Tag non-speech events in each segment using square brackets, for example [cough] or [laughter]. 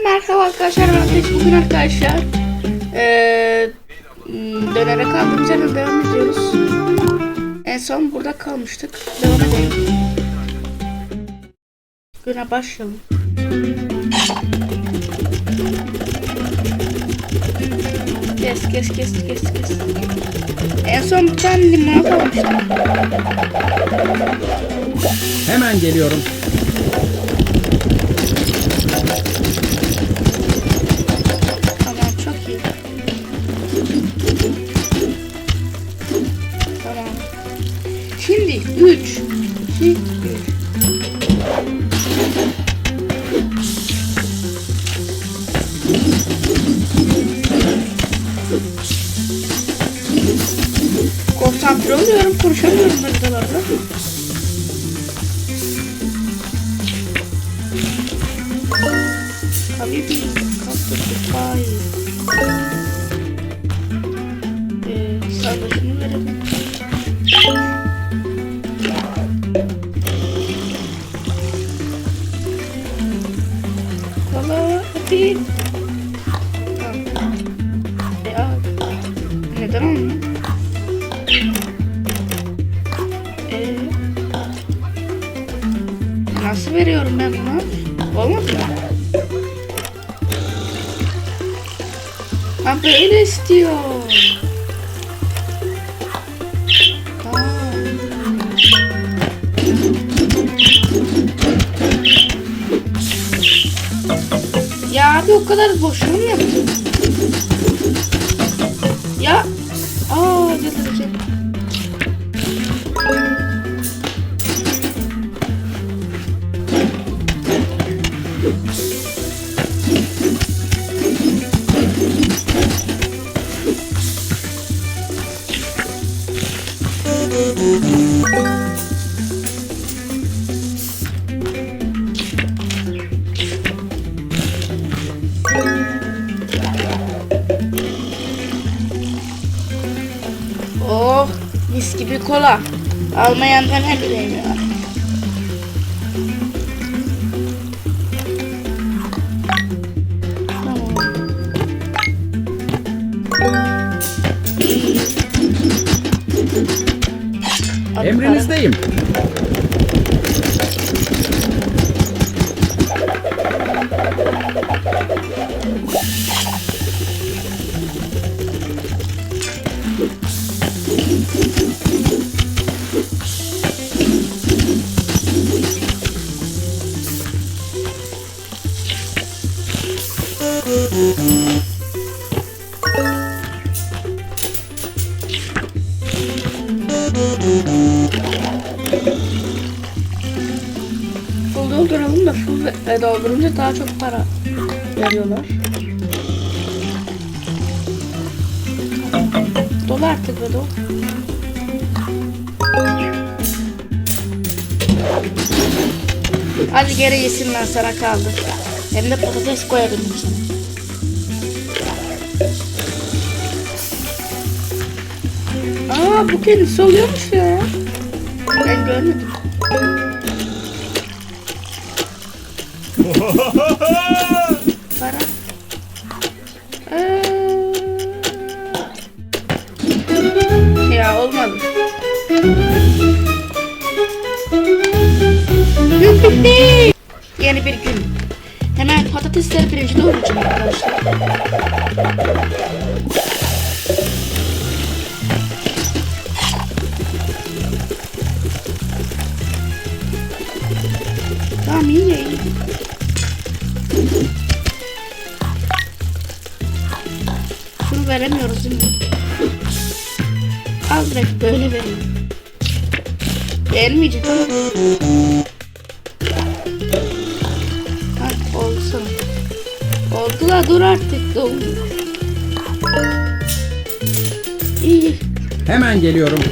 Merhaba arkadaşlar. Ben Ateş bugün arkadaşlar hmm, dönere kaldığımız yerden devam ediyoruz. En son burada kalmıştık. Devam edelim. Güne başlayalım. Kes kes kes kes kes. En son bir tane limon kalmıştı Hemen geliyorum. Şimdi 3 2 1 Konsantre oluyorum, konuşamıyorum Ee, nasıl veriyorum ben bunu? Olmaz mı? Ha böyle istiyor. Kadar boşuna mı yaptın? Tamam. Hadi Emrinizdeyim. Da full doldurunca daha çok para veriyorlar. Dolu artık dolu. Hadi geri yesin lan sana kaldı. Hem de patates koyabildim sana. Aa bu kendisi oluyormuş ya. Ben görmedim. Para. Ee, Ya olmadı. Gün bitti. Yeni bir gün. Hemen patatesleri birinci doğrayacağım arkadaşlar. Tamam iyi iyi. Veremiyoruz değil mi? Al direkt böyle verin. Beğenmeyecek ama. Ha olsun. Oldu la dur artık dolmuyor. İyi. Hemen geliyorum.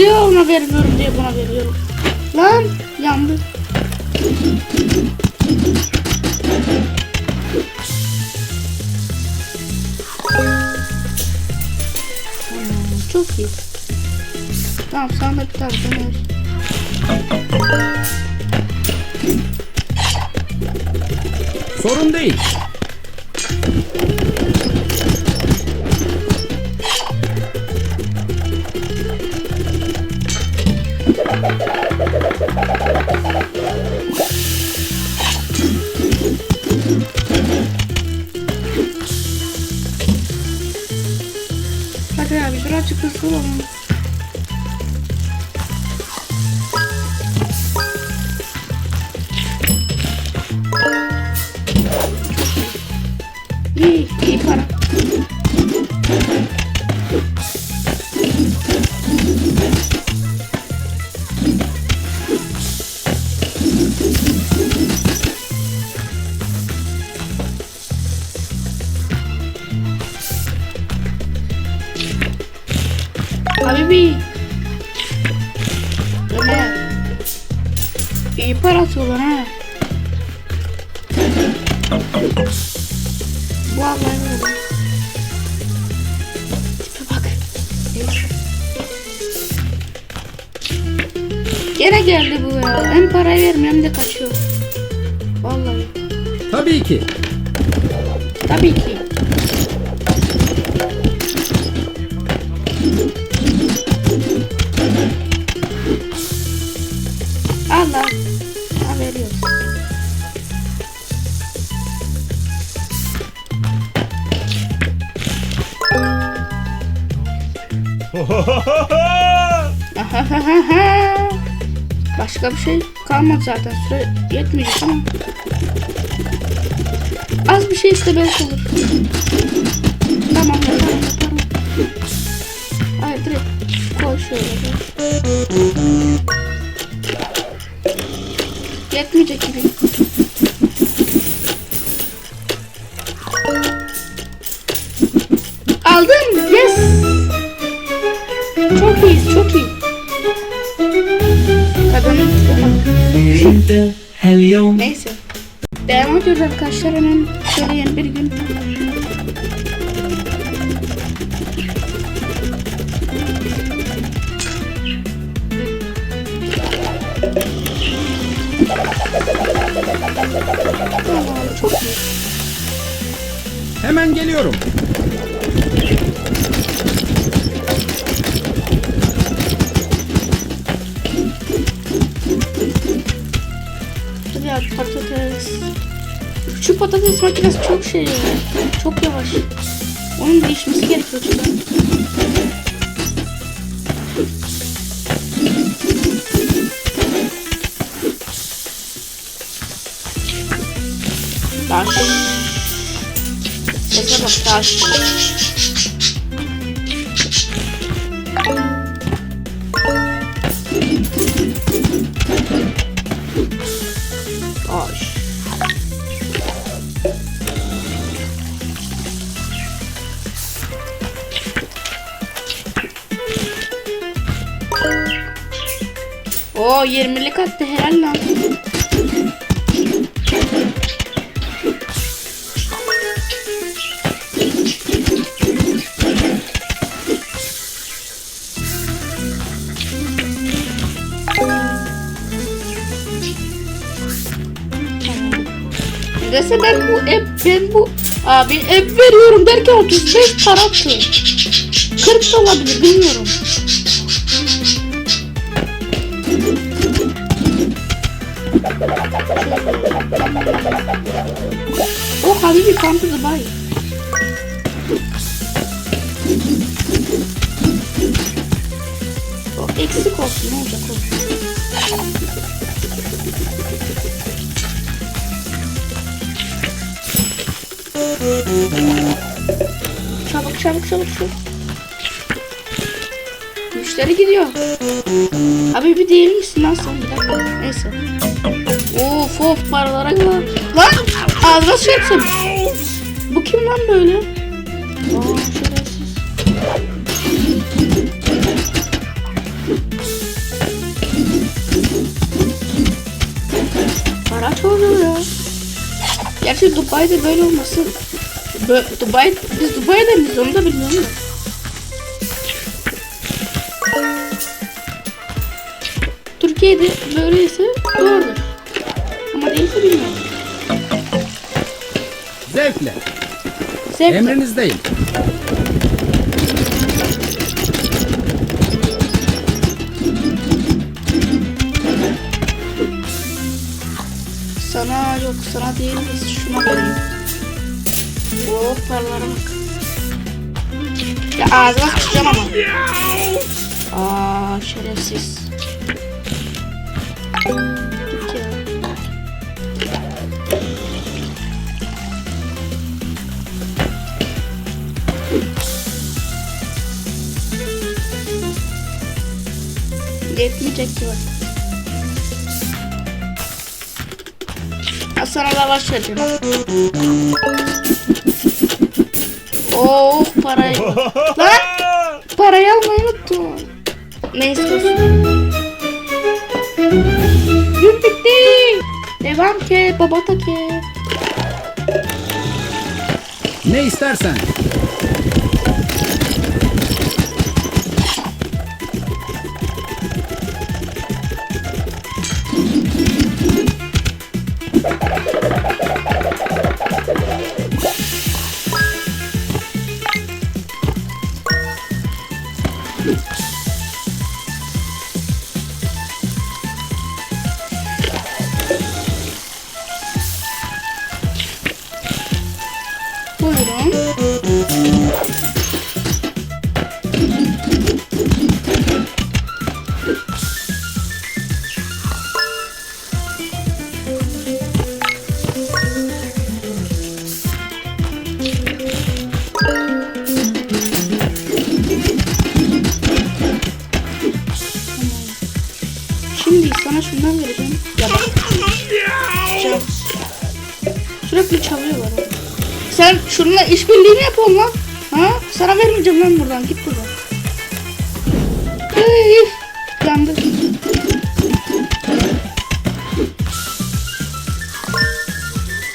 Niye ona vermiyorum diye buna veriyorum. Lan yandı. Çok iyi. Tamam sana bir tane döner. Sorun değil. 嗯。Habibi. Ömer. İyi para atıyorlar ha. Vallahi öyle. Tipe bak. Gene geldi bu ya. Hem parayı vermiyor hem de kaçıyor. Vallahi. Tabii ki. Tabii ki. Ha veriyoruz. [laughs] Başka bir şey kalmadı zaten. Süre yetmeyecek ama. Az bir şey iste belki olur. Tamam yaparım yaparım. Hayır direkt koy şöyle. Yetmeyecek gibi. Aldım. Yes. Çok iyi, çok iyi. Kadının. Neyse. Devam ediyoruz arkadaşlar hemen şöyle yeni bir gün. Hemen geliyorum. Ya patates. Şu patates makinesi çok şey. Çok yavaş. Onun değişmesi gerekiyor çünkü. Sese bak taş. Taş. Oo 20'lik attı helal. Dese ben bu ev ben bu abi ev veriyorum derken 35 para attı. 40 da olabilir bilmiyorum. O Habibi come to. çabuk çabuk çabuk. Müşteri gidiyor. Abi bir değil misin lan sen? Bir dakika. Neyse. Of of paralara kadar. Lan ağzına su yapsın. Bu kim lan böyle? Aa, şerefsiz. Para çoğalıyor ya. Gerçi Dubai'de böyle olmasın. Dubai, biz Dubai'de miyiz onu da bilmiyorum. Türkiye'de böyleyse doğrudur. Ama değilse bilmiyorum. Zevkle. Zevkle. Emrinizdeyim. Sana yok sana değil de şuna vereyim. Oh paralara bak. Ya ağzına sıçacağım ama. Aa şerefsiz. Git ya. Yetmeyecek ki bak. Ha, sana lavaş vereceğim. Oh parayı. [laughs] Lan parayı almayı unuttum. Neyse. Gün bitti. Devam ke babata ke. Ne istersen. time. Lan buradan. Git buradan. Yandı.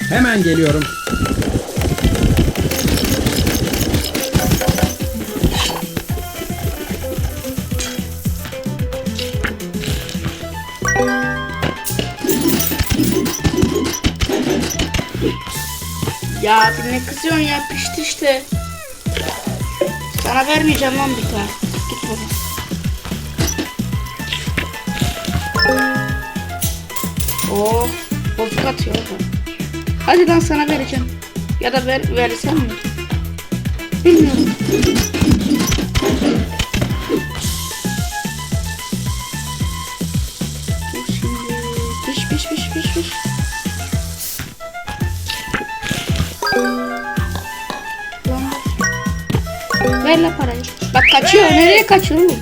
Hemen geliyorum. Ya ne kızıyorsun ya pişti işte. Sana vermeyeceğim lan bir tane. Git buradan. Oh, bozuk atıyor orada. Hadi lan sana vereceğim. Ya da ver, versem mi? Bilmiyorum. Ver. Ver la parayı. Bak kaçıyor. Nereye kaçıyor oğlum?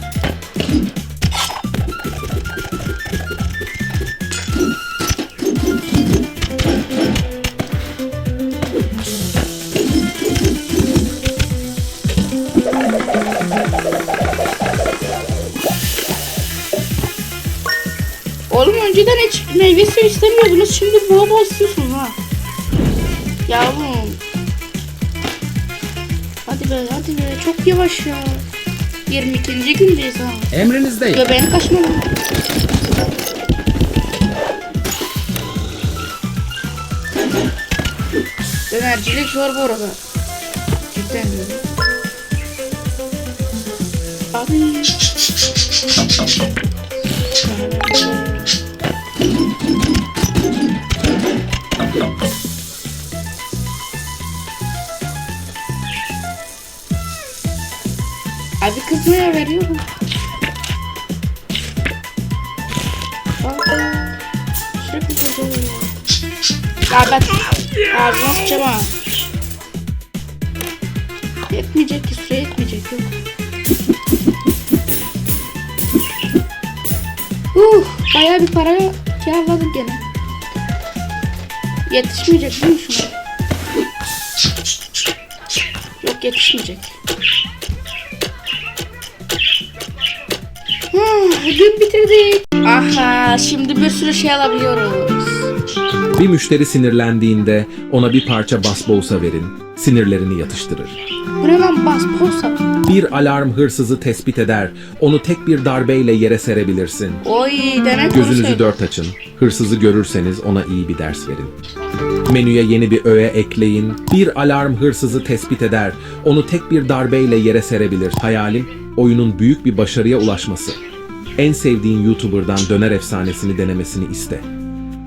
Oğlum önceden hiç meyve suyu istemiyordunuz. Şimdi bol bol istiyorsunuz ha. Yavrum. Be hadi be çok yavaş ya. 22. gündeyiz ha. Emrinizdeyim. Göbeğini kaçma lan. Dönercilik zor bu arada. Cidden diyorum. Abi. Abi kızmaya veriyorum. Sürekli kızıyor. Ya ben ağzına sıçacağım ha. Yetmeyecek ki süre yetmeyecek yok. Uh, bayağı bir para kârladık gene. Yetişmeyecek değil mi şuna? Yok yetişmeyecek. Ah, Gün bitirdik. Aha şimdi bir sürü şey alabiliyoruz. Bir müşteri sinirlendiğinde ona bir parça basbousa verin. Sinirlerini yatıştırır. Bu ne lan bas posa. Bir alarm hırsızı tespit eder. Onu tek bir darbeyle yere serebilirsin. Oy demek Gözünüzü dört açın. Hırsızı görürseniz ona iyi bir ders verin. Menüye yeni bir öğe ekleyin. Bir alarm hırsızı tespit eder. Onu tek bir darbeyle yere serebilir. Hayalim oyunun büyük bir başarıya ulaşması. En sevdiğin YouTuber'dan döner efsanesini denemesini iste.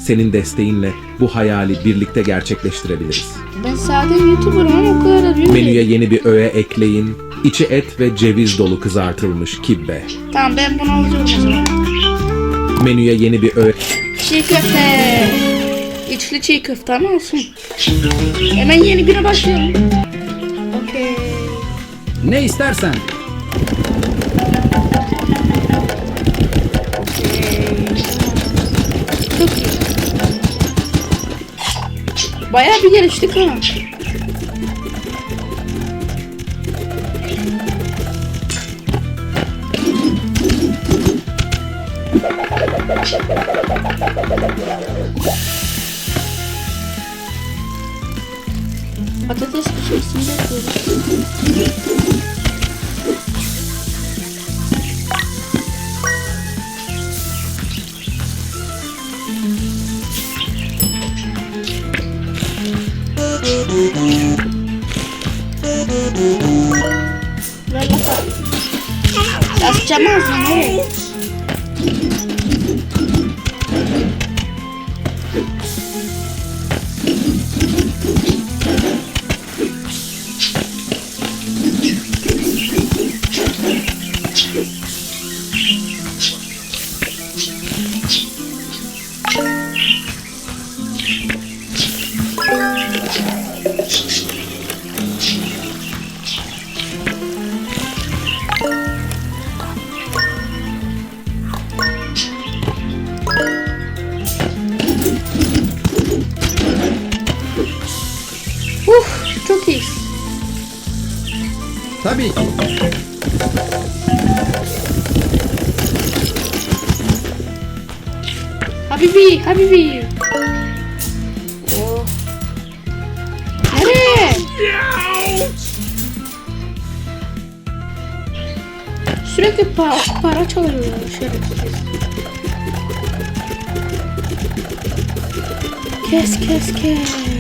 Senin desteğinle bu hayali birlikte gerçekleştirebiliriz. Ben zaten YouTuber'ım ama o kadar da büyük Menüye yeni bir öğe ekleyin. İçi et ve ceviz dolu kızartılmış kibbe. Tamam ben bunu alacağım o zaman. Menüye yeni bir öğe Çiğ köfte. İçli çiğ köfte ama olsun. Hemen yeni güne başlayalım. Okey. Ne istersen. Bayağı bir geliştik ha. Patates pişirsin de yapıyoruz. Ver bakalım. Habibi, Habibi. Oh. Nereye? Sürekli para, para çalıyorlar şerefsiz. Kes kes kes.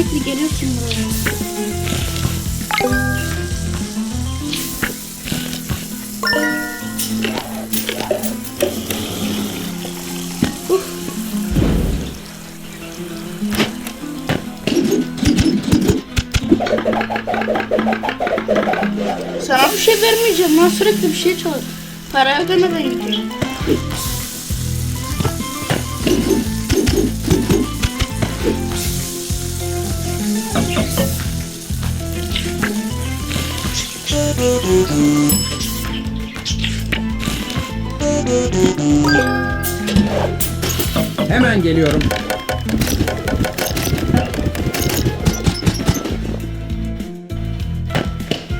Sürekli geliyorsun buraya. Sana bir şey vermeyeceğim lan sürekli bir şey çalıyor. Para ödemeden gidiyor. Hemen geliyorum.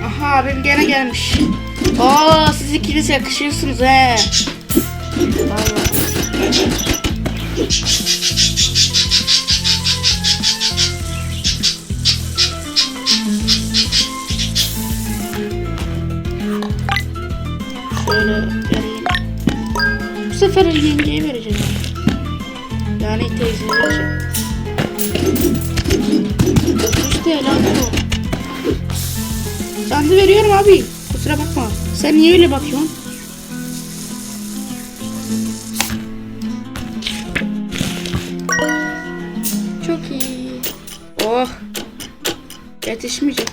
Aha abim gene gelmiş. Oo siz ikiniz yakışıyorsunuz he. Vallahi. Sefer yengeye vereceğim. Helal olsun. Ben de veriyorum abi. Kusura bakma. Sen niye öyle bakıyorsun? Çok iyi. Oh. Yetişmeyecek.